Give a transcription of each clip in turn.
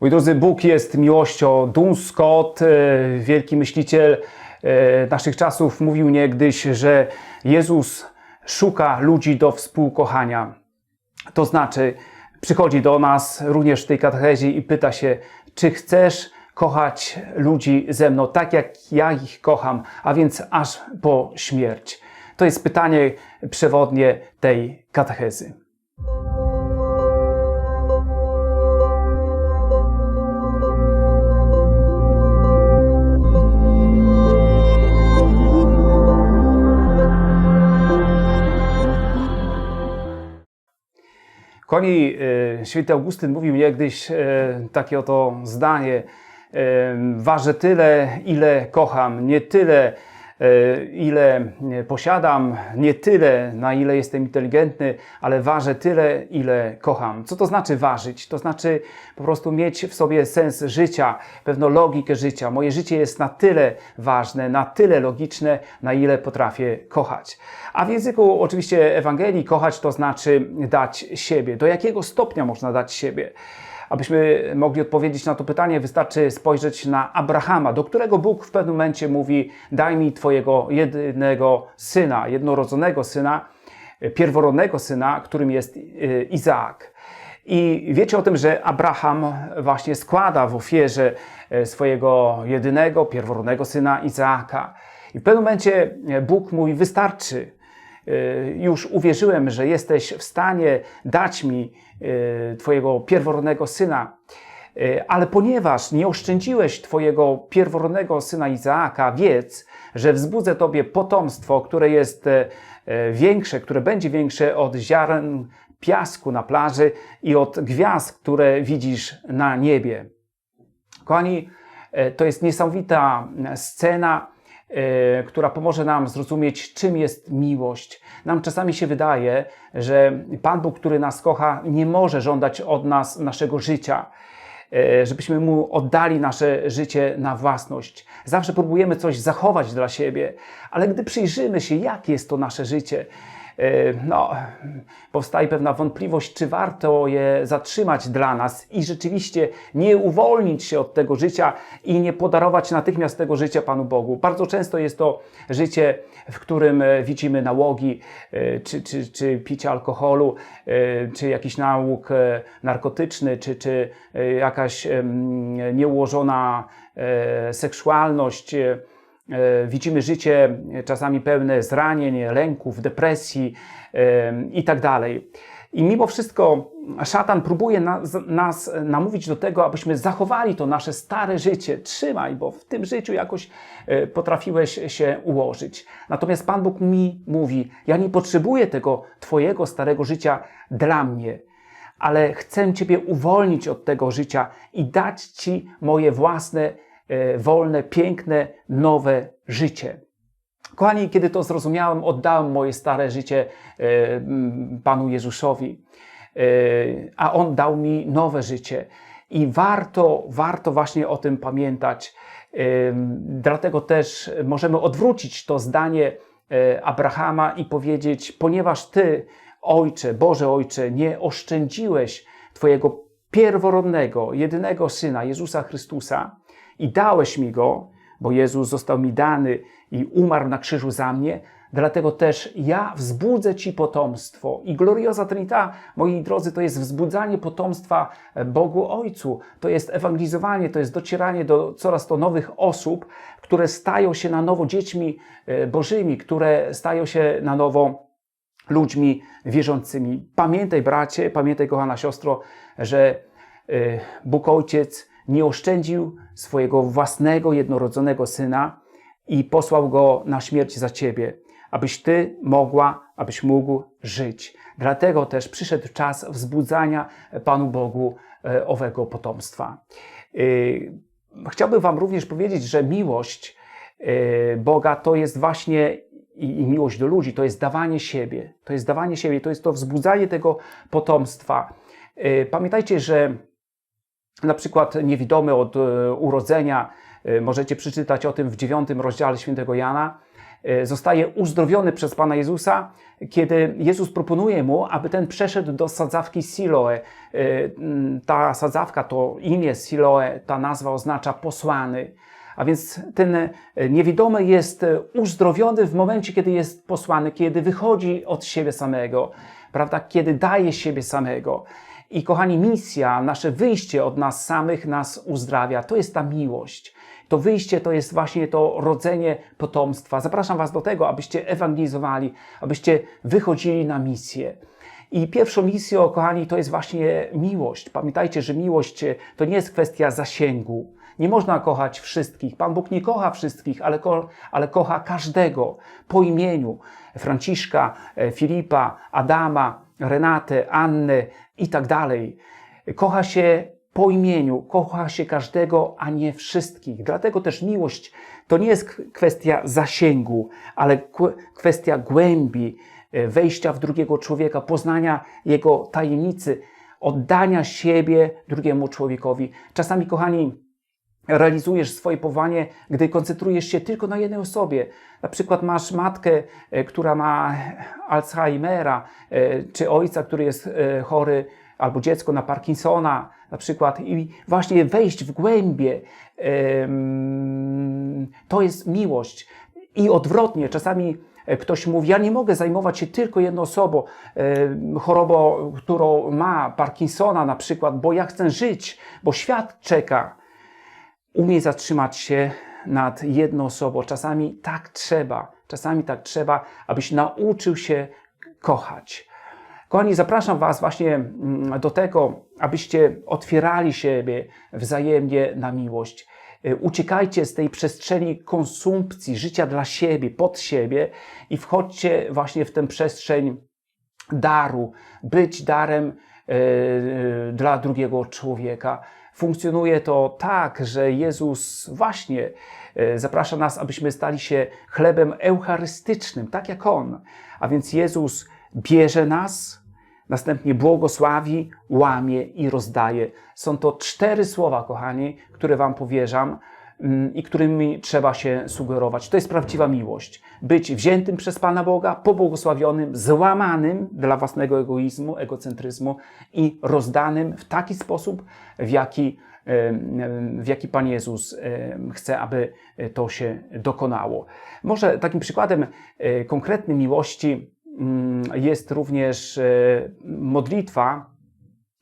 Mój drodzy, Bóg jest miłością. Dun Scott, e, wielki myśliciel e, naszych czasów, mówił niegdyś, że Jezus szuka ludzi do współkochania. To znaczy, przychodzi do nas również w tej katechezie i pyta się, czy chcesz kochać ludzi ze mną tak, jak ja ich kocham, a więc aż po śmierć. To jest pytanie przewodnie tej katechezy. Koni, e, święty Augustyn mówił niegdyś e, takie oto zdanie, e, ważę tyle, ile kocham, nie tyle, ile posiadam, nie tyle, na ile jestem inteligentny, ale ważę tyle, ile kocham. Co to znaczy ważyć? To znaczy po prostu mieć w sobie sens życia, pewną logikę życia. Moje życie jest na tyle ważne, na tyle logiczne, na ile potrafię kochać. A w języku oczywiście Ewangelii kochać to znaczy dać siebie. Do jakiego stopnia można dać siebie? Abyśmy mogli odpowiedzieć na to pytanie, wystarczy spojrzeć na Abrahama, do którego Bóg w pewnym momencie mówi: Daj mi Twojego jedynego syna, jednorodzonego syna, pierworodnego syna, którym jest e, Izaak. I wiecie o tym, że Abraham właśnie składa w ofierze e, swojego jedynego, pierworodnego syna Izaaka. I w pewnym momencie Bóg mówi: Wystarczy. E, Już uwierzyłem, że jesteś w stanie dać mi e, Twojego pierworodnego syna. E, Ale ponieważ nie oszczędziłeś Twojego pierworodnego syna Izaaka, wiedz, że wzbudzę Tobie potomstwo, które jest e, e, większe, które będzie większe od ziaren piasku na plaży i od gwiazd, które widzisz na niebie. Kochani, e, to jest niesamowita scena, która pomoże nam zrozumieć, czym jest miłość. Nam czasami się wydaje, że Pan Bóg, który nas kocha, nie może żądać od nas naszego życia, e, żebyśmy Mu oddali nasze życie na własność. Zawsze próbujemy coś zachować dla siebie, ale gdy przyjrzymy się, jakie jest to nasze życie, e, no, powstaje pewna wątpliwość, czy warto je zatrzymać dla nas i rzeczywiście nie uwolnić się od tego życia i nie podarować natychmiast tego życia Panu Bogu. Bardzo często jest to życie, w którym e, widzimy nałogi, e, czy, czy, czy picie alkoholu, e, czy jakiś e, narkotyczny, czy, czy e, jakaś nieułożona e, seksualność. E, E, Widzimy życie czasami pełne zranień, lęków, depresji em, i tak. I mimo wszystko szatan próbuje nas, nas namówić do tego, abyśmy zachowali to nasze stare życie. Trzymaj, bo w tym życiu jakoś e, potrafiłeś się ułożyć. Natomiast Pan Bóg mi mówi: Ja nie potrzebuję tego Twojego starego życia dla mnie ale chcę Ciebie uwolnić od tego życia i dać Ci moje własne, e, wolne, piękne, nowe życie. Kochani, kiedy to zrozumiałem, oddałem moje stare życie e, Panu Jezusowi, e, a On dał mi nowe życie. I warto, warto właśnie o tym pamiętać. Dlatego też możemy odwrócić to zdanie e, Abrahama i powiedzieć, ponieważ Ty, Ojcze, Boże Ojcze, nie oszczędziłeś Twojego pierworodnego, jedynego Syna, Jezusa Chrystusa i dałeś mi Go, bo Jezus został mi dany i umarł na krzyżu za mnie, dlatego też ja wzbudzę Ci potomstwo. I Gloriosa Trinita, moi drodzy, to jest wzbudzanie potomstwa Bogu Ojcu, to jest ewangelizowanie, to jest docieranie do coraz to nowych osób, które stają się na nowo dziećmi e, Bożymi, które stają się na nowo ludźmi wierzącymi. Pamiętaj, bracie, pamiętaj, kochana siostro, że y, Bóg Ojciec nie oszczędził swojego własnego jednorodzonego syna i posłał go na śmierć za ciebie, abyś ty mogła, abyś mógł żyć. Dlatego też przyszedł czas wzbudzania Panu Bogu e, owego potomstwa. Y, Chciałbym Wam również powiedzieć, że miłość e, Boga to jest właśnie i, miłość do ludzi, to jest dawanie siebie. To jest dawanie siebie, to jest to wzbudzanie tego potomstwa. E, Pamiętajcie, że na przykład niewidomy od e, urodzenia, e, możecie przeczytać o tym w dziewiątym rozdziale świętego Jana, e, zostaje uzdrowiony przez Pana Jezusa, kiedy Jezus proponuje mu, aby ten przeszedł do sadzawki Siloe. Ta sadzawka, to imię Siloe, ta nazwa oznacza posłany. A więc ten niewidomy jest uzdrowiony w momencie, kiedy jest posłany, kiedy wychodzi od siebie samego, prawda? Kiedy daje siebie samego. I kochani, misja, nasze wyjście od nas samych nas uzdrawia. To jest ta miłość. To wyjście to jest właśnie to rodzenie potomstwa. Zapraszam Was do tego, abyście ewangelizowali, abyście wychodzili na misję. I pierwszą misją, kochani, to jest właśnie miłość. Pamiętajcie, że miłość to nie jest kwestia zasięgu. Nie można kochać wszystkich. Pan Bóg nie kocha wszystkich, ale, ko ale kocha każdego po imieniu. Franciszka, e, Filipa, Adama, Renatę, Annę i tak dalej. Kocha się po imieniu, kocha się każdego, a nie wszystkich. Dlatego też miłość to nie jest kwestia zasięgu, ale kwestia głębi, e, wejścia w drugiego człowieka, poznania jego tajemnicy, oddania siebie drugiemu człowiekowi. Czasami, kochani, realizujesz swoje powołanie, gdy koncentrujesz się tylko na jednej osobie. Na przykład masz matkę, e, która ma Alzheimera, e, czy ojca, który jest e, chory, albo dziecko na Parkinsona, na przykład, i właśnie wejść w głębie, to jest miłość. I odwrotnie, czasami ktoś mówi, ja nie mogę zajmować się tylko jedną osobą, chorobą, którą ma Parkinsona na przykład, bo ja chcę żyć, bo świat czeka. Umiej zatrzymać się nad jedną osobą. Czasami tak trzeba, czasami tak trzeba, abyś nauczył się kochać. Kochani, zapraszam Was właśnie mm, do tego, abyście otwierali siebie wzajemnie na miłość. Y, uciekajcie z tej przestrzeni konsumpcji, życia dla siebie, pod siebie i wchodźcie właśnie w tę przestrzeń daru, być darem yy, dla drugiego człowieka. Funkcjonuje to tak, że Jezus właśnie e, zaprasza nas, abyśmy stali się chlebem eucharystycznym, tak jak On. A więc Jezus bierze nas, następnie błogosławi, łamie i rozdaje. Są to cztery słowa, kochani, które Wam powierzam i którymi trzeba się sugerować. To jest prawdziwa miłość. Być wziętym przez Pana Boga, pobłogosławionym, złamanym dla własnego egoizmu, egocentryzmu i rozdanym w taki sposób, w jaki, w jaki Pan Jezus chce, aby to się dokonało. Może takim przykładem e, konkretnej miłości mm, jest również e, modlitwa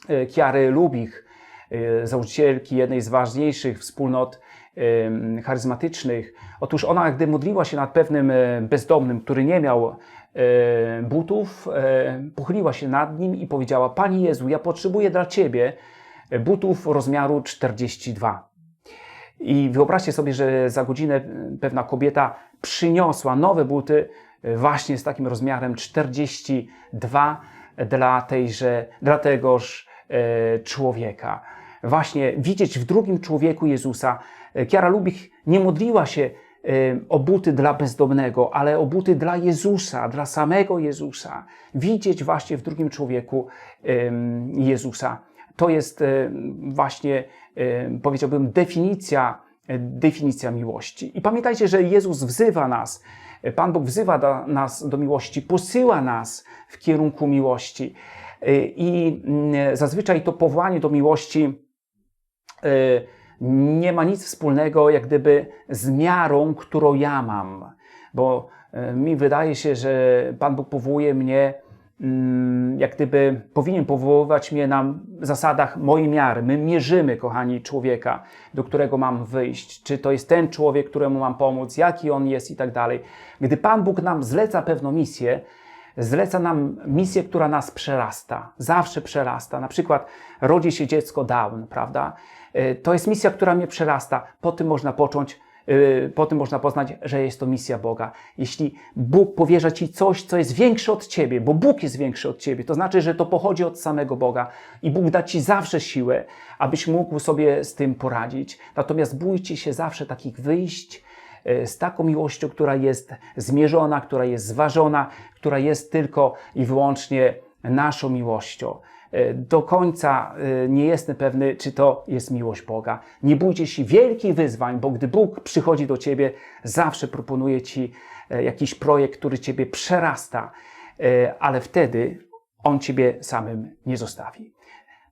e, Kiary Lubich, założycielki jednej z ważniejszych wspólnot charyzmatycznych. Otóż ona, gdy modliła się nad pewnym bezdomnym, który nie miał butów, pochyliła się nad nim i powiedziała: Pani Jezu, ja potrzebuję dla Ciebie butów rozmiaru 42. I wyobraźcie sobie, że za godzinę pewna kobieta przyniosła nowe buty właśnie z takim rozmiarem 42 dla, tejże, dla tegoż e, człowieka. Właśnie widzieć w drugim człowieku Jezusa. Kiara Lubich nie modliła się e, o buty dla bezdomnego, ale o buty dla Jezusa, dla samego Jezusa. Widzieć właśnie w drugim człowieku Jezusa. To jest e, właśnie, e, powiedziałbym, definicja, e, definicja miłości. I pamiętajcie, że Jezus wzywa nas, Pan Bóg wzywa do nas do miłości, posyła nas w kierunku miłości. I mm, zazwyczaj to powołanie do miłości nie ma nic wspólnego, jak gdyby, z miarą, którą ja mam. Bo mi wydaje się, że Pan Bóg powołuje mnie Mm, jak gdyby powinien powoływać mnie na zasadach mojej miary. My mierzymy, kochani, człowieka, do którego mam wyjść. Czy to jest ten człowiek, któremu mam pomóc, jaki on jest i tak dalej. Gdy Pan Bóg nam zleca pewną misję, zleca nam misję, która nas przerasta, zawsze przerasta. Na przykład rodzi się dziecko Down, prawda? E, to jest misja, która mnie przerasta. Po tym można począć Y, po tym można poznać, że jest to misja Boga. Jeśli Bóg powierza Ci coś, co jest większe od Ciebie, bo Bóg jest większy od Ciebie, to znaczy, że to pochodzi od samego Boga i Bóg da Ci zawsze siłę, abyś mógł sobie z tym poradzić. Natomiast bójcie się zawsze takich wyjść y, z taką miłością, która jest zmierzona, która jest zważona, która jest tylko i wyłącznie naszą miłością. E, do końca e, nie jestem pewny, czy to jest miłość Boga. Nie bójcie się wielkich wyzwań, bo gdy Bóg przychodzi do ciebie, zawsze proponuje ci e, jakiś projekt, który Ciebie przerasta, e, ale wtedy On Ciebie samym nie zostawi.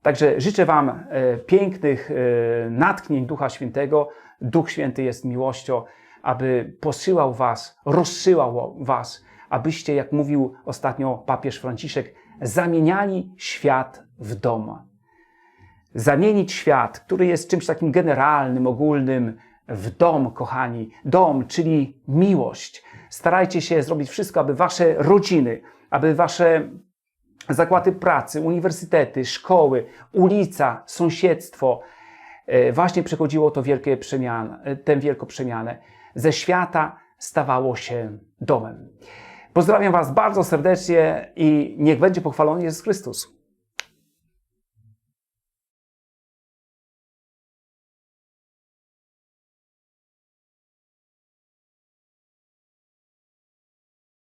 Także życzę Wam e, pięknych e, natknięć Ducha Świętego. Duch Święty jest miłością, aby posyłał Was, rozsyłał Was, abyście, jak mówił ostatnio papież Franciszek, zamieniali świat w dom. Zamienić świat, który jest czymś takim generalnym, ogólnym, w dom, kochani. Dom, czyli miłość. Starajcie się zrobić wszystko, aby Wasze rodziny, aby Wasze zakłady pracy, uniwersytety, szkoły, ulica, sąsiedztwo, e, właśnie przechodziło to wielkie przemian, e, tę wielką przemianę. Ze świata stawało się domem. Pozdrawiam Was bardzo serdecznie i niech będzie pochwalony Jezus Chrystus.